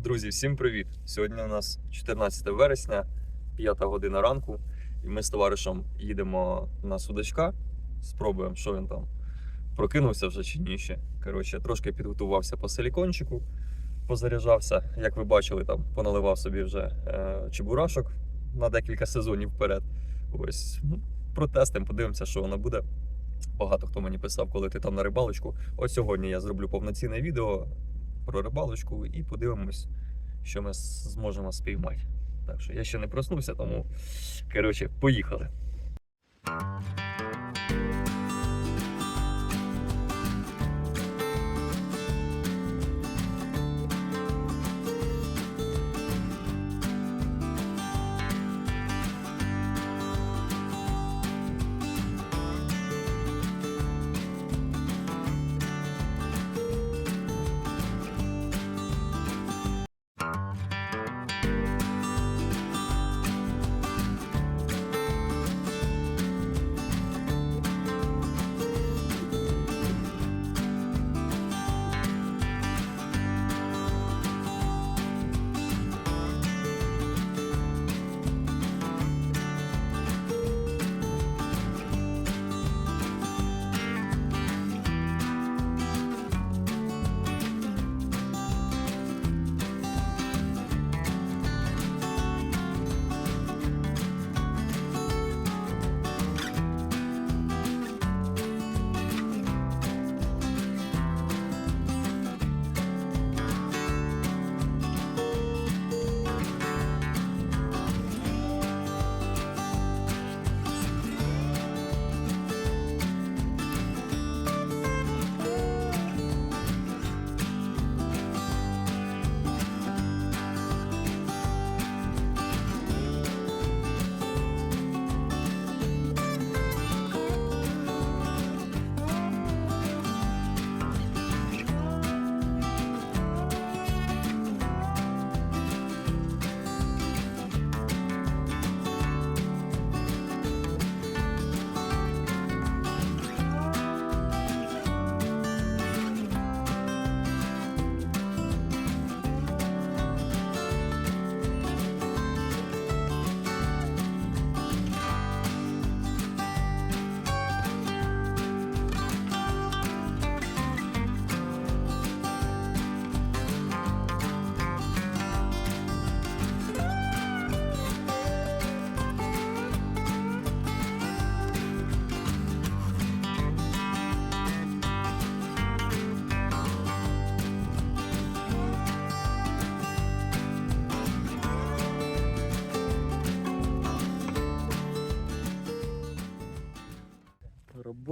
Друзі, всім привіт! Сьогодні у нас 14 вересня, 5 година ранку, і ми з товаришем їдемо на судачка. Спробуємо, що він там прокинувся вже чи ні ще. Коротше, трошки підготувався по силікончику, позаряджався. Як ви бачили, там поналивав собі вже е, чебурашок на декілька сезонів вперед. Ось ну, протестимо, подивимося, що воно буде. Багато хто мені писав, коли ти там на рибалочку. Ось сьогодні я зроблю повноцінне відео про рибалочку і подивимось, що ми зможемо спіймати. Так що я ще не проснувся, тому коротше, поїхали.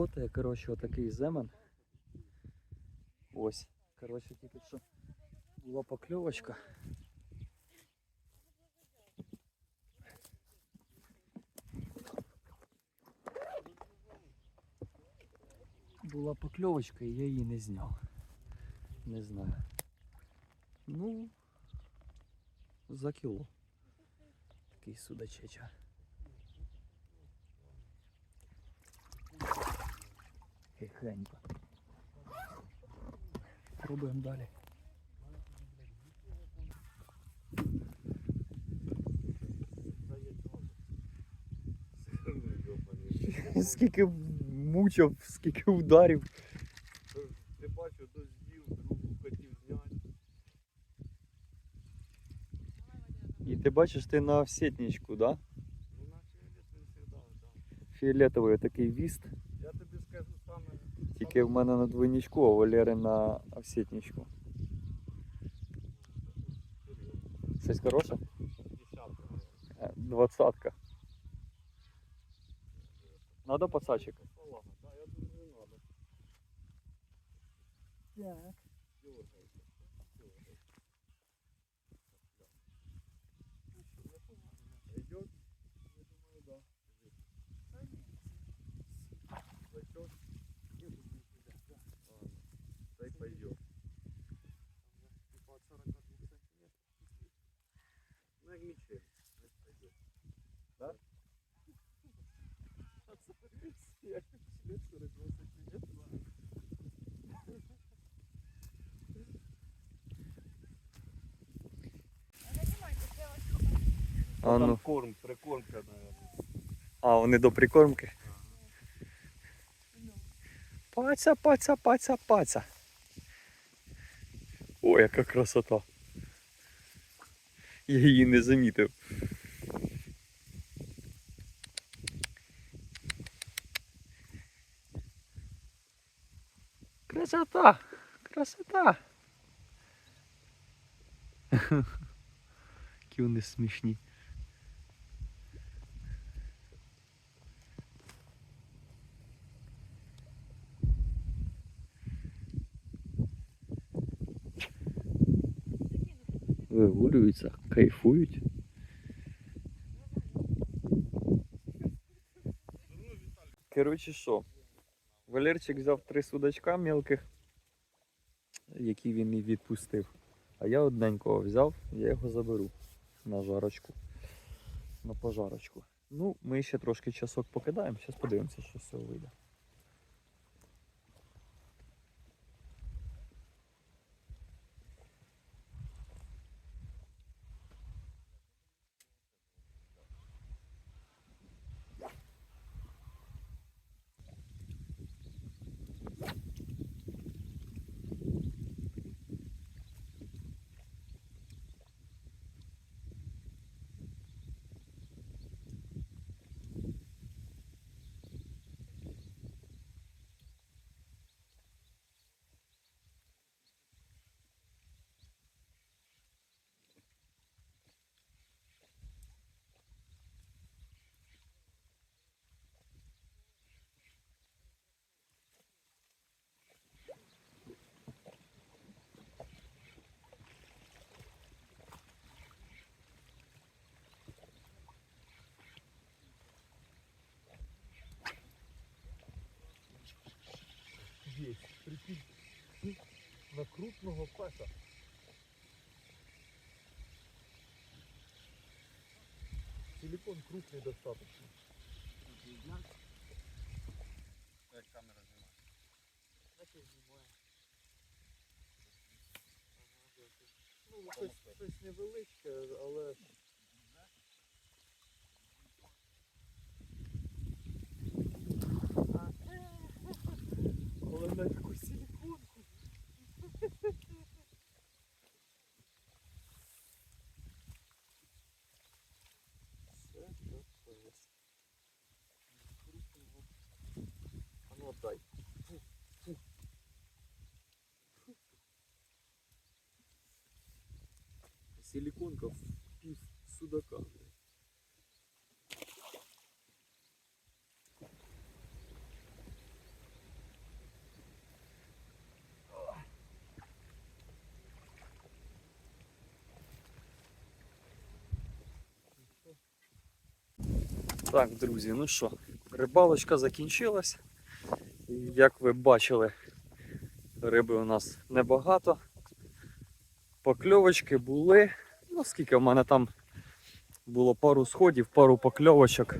Роботає, коротше, отакий земен. Ось. Коротше, тільки що була покльовочка. Була покльовочка і я її не зняв. Не знаю. Ну, за кіло. Такий судачеча. Тихенько. Пробуємо далі. Скільки мучив, скільки ударів. Ти бачу, дождів, другу хотів зняти. І ти бачиш, ти на сітничку, да? Ну завжди, да. Фіолетовий такий віст. Тільки в мене на двойничку, а Валери на овсетничку. Щось хороше? Е, Двадцатка. Надо пацачик. Я думаю, не надо. Так. А Там ну. корм, прикормка, наверное. А, вони до прикормки. Паця, паця, паця, паця. О, яка красота. Я її не замітив. Красота! Красота! Які вони смішні. Вигулюються, кайфують. Коротше, що? Валерчик взяв три судачка мелких, які він і відпустив. А я одненького взяв, я його заберу на жарочку. На пожарочку. Ну, ми ще трошки часок покидаємо, зараз подивимося, що з цього вийде. Есть. Прикинь. Ну, На крупного паса. Телефон крупный достаточно. Как камера знімає. Ну, щось, щось невеличке. Але Так, друзі, ну що, рибалочка закінчилась. Як ви бачили, риби у нас небагато. Покльовочки були. Ну, скільки в мене там було пару сходів, пару покльовочок.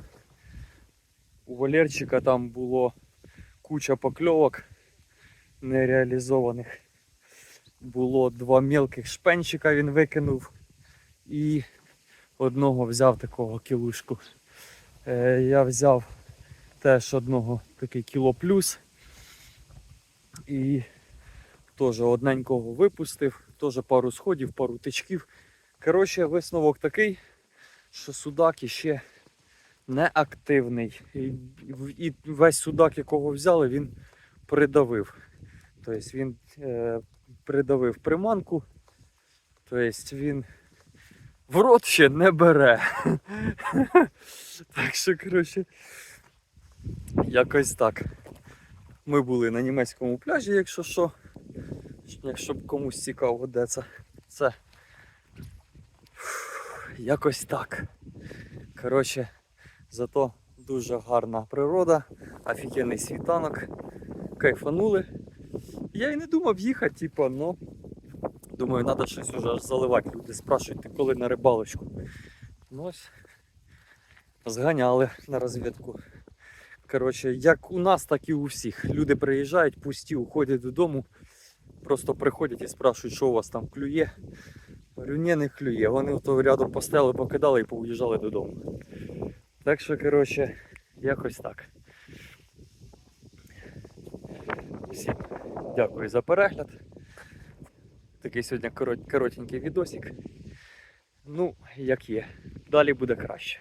У Валерчика там було куча покльовок нереалізованих. Було два мілких шпенчика він викинув і одного взяв такого кілушку. Е, я взяв теж одного такий кіло плюс. І теж одненького випустив, теж пару сходів, пару тичків. Коротше, висновок такий, що судак іще не активний. І, і весь судак, якого взяли, він придавив. Тобто він е, придавив приманку. Тобто він в рот ще не бере. Так що, коротше, якось так. Ми були на німецькому пляжі, якщо що. Якщо б комусь цікаво, де це. Це якось так. Коротше, зато дуже гарна природа, офігенний світанок. Кайфанули. Я і не думав їхати, типу, ну. Думаю, треба щось уже заливати. Люди спрашують, ти коли на рибалочку. Ну ось. Зганяли на розвідку. Коротше, як у нас, так і у всіх. Люди приїжджають, пусті, уходять додому. Просто приходять і спрашують, що у вас там клює. Рюні не клює. Вони то рядом постели, покидали і поуїжджали додому. Так що, коротше, якось так. Всім дякую за перегляд. Такий сьогодні коротенький відосик. Ну, як є. Далі буде краще.